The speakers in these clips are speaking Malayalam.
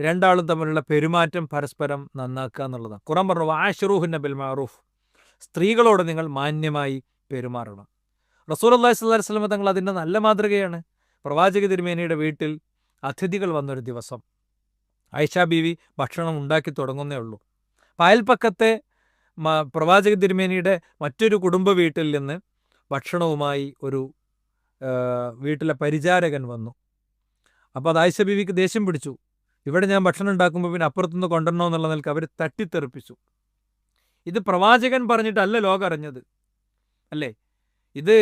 രണ്ടാളും തമ്മിലുള്ള പെരുമാറ്റം പരസ്പരം നന്നാക്കുക എന്നുള്ളതാണ്. ഖുറാൻ പറഞ്ഞു ആഷറൂഹിന്റെ ബിൽ മാറൂഫ് സ്ത്രീകളോട് നിങ്ങൾ മാന്യമായി പെരുമാറണം. റസൂൽ അള്ളാഹി സ്വല്ലാ വസ്ലമ തങ്ങൾ അതിന്റെ നല്ല മാതൃകയാണ്. പ്രവാചക തിരുമേനിയുടെ വീട്ടിൽ അതിഥികൾ വന്നൊരു ദിവസം. ഐഷ ബീവി ഭക്ഷണം ഉണ്ടാക്കി തുടങ്ങുന്നേ ഉള്ളൂ. പായൽപ്പക്കത്തെ പ്രവാചക തിരുമേനിയുടെ മറ്റൊരു കുടുംബ വീട്ടിൽ നിന്ന് ഭക്ഷണവുമായി ഒരു വീട്ടിലെ പരിചാരകൻ വന്നു. അപ്പോൾ അത് ആയിഷ ബീവിക്ക് ദേഷ്യം പിടിച്ചു. ഇവിടെ ഞാൻ ഭക്ഷണം ഉണ്ടാക്കുമ്പോൾ പിന്നെ അപ്പുറത്തുനിന്ന് കൊണ്ടുവരണോ എന്നുള്ള നിലയ്ക്ക് അവർ തട്ടിത്തെറിപ്പിച്ചു. ഇത് പ്രവാചകൻ പറഞ്ഞിട്ടല്ല ലോകം അറിഞ്ഞത്. അല്ലേ? ഇത്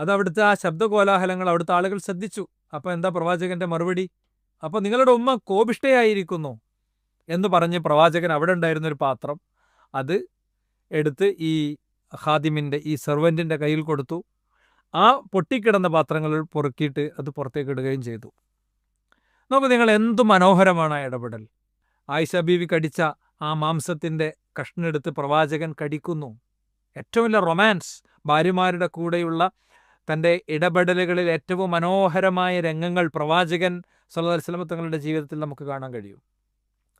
അത് ആ ശബ്ദകോലാഹലങ്ങൾ അവിടുത്തെ ആളുകൾ ശ്രദ്ധിച്ചു. അപ്പോൾ എന്താ പ്രവാചകന്റെ മറുപടി? അപ്പോൾ നിങ്ങളുടെ ഉമ്മ കോപിഷ്ടയായിരിക്കുന്നു എന്ന് പറഞ്ഞ് പ്രവാചകൻ അവിടെ ഉണ്ടായിരുന്ന ഒരു പാത്രം അത് എടുത്ത് ഈ ഹാദിമിന്റെ ഈ സെർവന്റിന്റെ കയ്യിൽ കൊടുത്തു. ആ പൊട്ടിക്കിടന്ന പാത്രങ്ങൾ പൊറുക്കിയിട്ട് അത് പുറത്തേക്ക് ഇടുകയും ചെയ്തു. നോക്കൂ നിങ്ങൾ എന്തു മനോഹരമാണ് ഇടപെടൽ. ആയിഷ ബീവി കടിച്ച ആ മാംസത്തിന്റെ കഷ്ണെടുത്ത് പ്രവാചകൻ കടിക്കുന്നു. ഏറ്റവും വലിയ റൊമാൻസ് ഭാര്യമാരുടെ കൂടെയുള്ള തന്റെ ഇടപെടലുകളിൽ ഏറ്റവും മനോഹരമായ രംഗങ്ങൾ പ്രവാചകൻ സല്ലല്ലാഹു അലൈഹി തങ്ങളുടെ ജീവിതത്തിൽ നമുക്ക് കാണാൻ കഴിയും.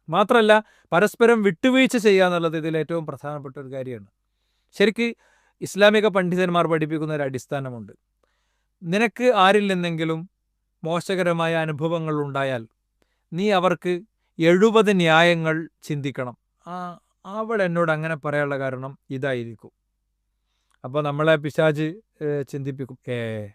മാത്രമല്ല പരസ്പരം വിട്ടുവീഴ്ച ചെയ്യുക എന്നുള്ളത് ഇതിൽ ഏറ്റവും പ്രധാനപ്പെട്ട ഒരു കാര്യമാണ്. ശരിക്ക് ഇസ്ലാമിക പണ്ഡിതന്മാർ പഠിപ്പിക്കുന്ന ഒരു അടിസ്ഥാനമുണ്ട്. നിനക്ക് ആരിൽ നിന്നെങ്കിലും മോശകരമായ അനുഭവങ്ങൾ ഉണ്ടായാൽ നീ അവർക്ക് എഴുപത് ന്യായങ്ങൾ ചിന്തിക്കണം. ആ അവൾ എന്നോട് അങ്ങനെ പറയാനുള്ള കാരണം ഇതായിരിക്കും. അപ്പോൾ നമ്മളെ പിശാജ് ചിന്തിപ്പിക്കും. ഏ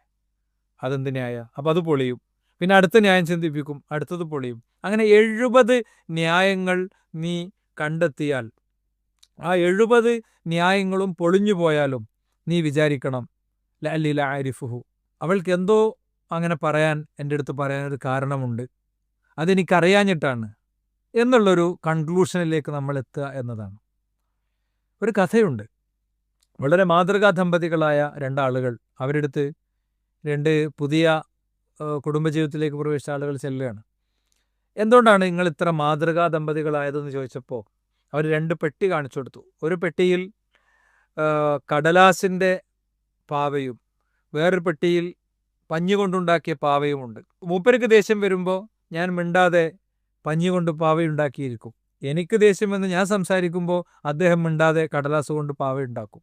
അതെന്ത് ന്യായ? അപ്പോൾ അത് പൊളിയും. പിന്നെ അടുത്ത ന്യായം ചിന്തിപ്പിക്കും. അടുത്തത് പൊളിയും. അങ്ങനെ എഴുപത് ന്യായങ്ങൾ നീ കണ്ടെത്തിയാൽ ആ എഴുപത് ന്യായങ്ങളും പൊളിഞ്ഞു പോയാലും നീ വിചാരിക്കണം ലാലി ലാരിഫുഹു അവൾക്ക് എന്തോ അങ്ങനെ പറയാൻ എന്റെ അടുത്ത് പറയാനൊരു കാരണമുണ്ട്. അതെനിക്കറിയാഞ്ഞിട്ടാണ് എന്നുള്ളൊരു കൺക്ലൂഷനിലേക്ക് നമ്മൾ എത്തുക എന്നതാണ്. ഒരു കഥയുണ്ട്. വളരെ മാതൃകാ ദമ്പതികളായ രണ്ടാളുകൾ. അവരെടുത്ത് രണ്ട് പുതിയ കുടുംബജീവിതത്തിലേക്ക് പ്രവേശിച്ച ആളുകൾ ചെല്ലുകയാണ്. എന്തുകൊണ്ടാണ് നിങ്ങൾ ഇത്ര മാതൃകാ ദമ്പതികളായതെന്ന് ചോദിച്ചപ്പോൾ അവർ രണ്ട് പെട്ടി കാണിച്ചു കൊടുത്തു. ഒരു പെട്ടിയിൽ കടലാസിന്റെ പാവയും വേറൊരു പെട്ടിയിൽ പഞ്ഞി കൊണ്ടുണ്ടാക്കിയ പാവയുമുണ്ട്. മൂപ്പർക്ക് ദേഷ്യം വരുമ്പോൾ ഞാൻ മിണ്ടാതെ പഞ്ഞി കൊണ്ട് പാവയുണ്ടാക്കിയിരിക്കും. എനിക്ക് ദേഷ്യം വന്ന് ഞാൻ സംസാരിക്കുമ്പോൾ അദ്ദേഹം മിണ്ടാതെ കടലാസ് കൊണ്ട് പാവയുണ്ടാക്കും.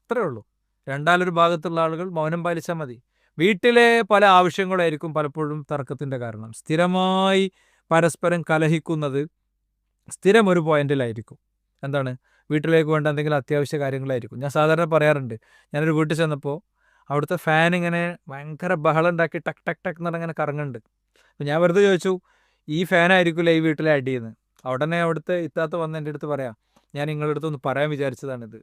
അത്രേ ഉള്ളൂ. രണ്ടാലൊരു ഭാഗത്തുള്ള ആളുകൾ മൗനം പാലിച്ചാൽ മതി. വീട്ടിലെ പല ആവശ്യങ്ങളായിരിക്കും പലപ്പോഴും തർക്കത്തിന്റെ കാരണം. സ്ഥിരമായി പരസ്പരം കലഹിക്കുന്നത് സ്ഥിരം ഒരു പോയിന്റിലായിരിക്കും. എന്താണ്? വീട്ടിലേക്ക് വേണ്ട എന്തെങ്കിലും അത്യാവശ്യ കാര്യങ്ങളായിരിക്കും. ഞാൻ സാധാരണ പറയാറുണ്ട്. ഞാനൊരു വീട്ടിൽ ചെന്നപ്പോൾ അവിടുത്തെ ഫാൻ ഇങ്ങനെ ഭയങ്കര ബഹളം ഉണ്ടാക്കി ടക്ക് ടക്ക് ടക്ക് എന്ന് ഇങ്ങനെ കറങ്ങുന്നുണ്ട് അപ്പോൾ ഞാൻ വെറുതെ ചോദിച്ചു ഈ ഫാനായിരിക്കില്ല ഈ വീട്ടിലെ അവിടെ ഉടനെ അവിടുത്തെ ഇത്താത്ത വന്ന് എന്റെ അടുത്ത് പറയാം ഞാൻ നിങ്ങളുടെ അടുത്ത് ഒന്ന് പറയാൻ വിചാരിച്ചതാണിത്.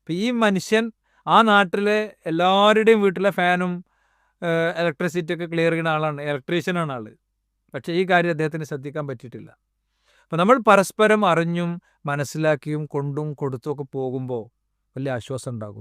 അപ്പോൾ ഈ മനുഷ്യൻ ആ നാട്ടിലെ എല്ലാവരുടെയും വീട്ടിലെ ഫാനും ഇലക്ട്രിസിറ്റി ഒക്കെ ക്ലിയർ ചെയ്യുന്ന ആളാണ് ഇലക്ട്രീഷ്യനാണ് ആൾ പക്ഷേ ഈ കാര്യം അദ്ദേഹത്തിന് ശ്രദ്ധിക്കാൻ പറ്റിയിട്ടില്ല. അപ്പോൾ നമ്മൾ പരസ്പരം അറിഞ്ഞും മനസ്സിലാക്കിയും കൊണ്ടും കൊടുത്തും ഒക്കെ പോകുമ്പോൾ വലിയ ആശ്വാസം ഉണ്ടാകും.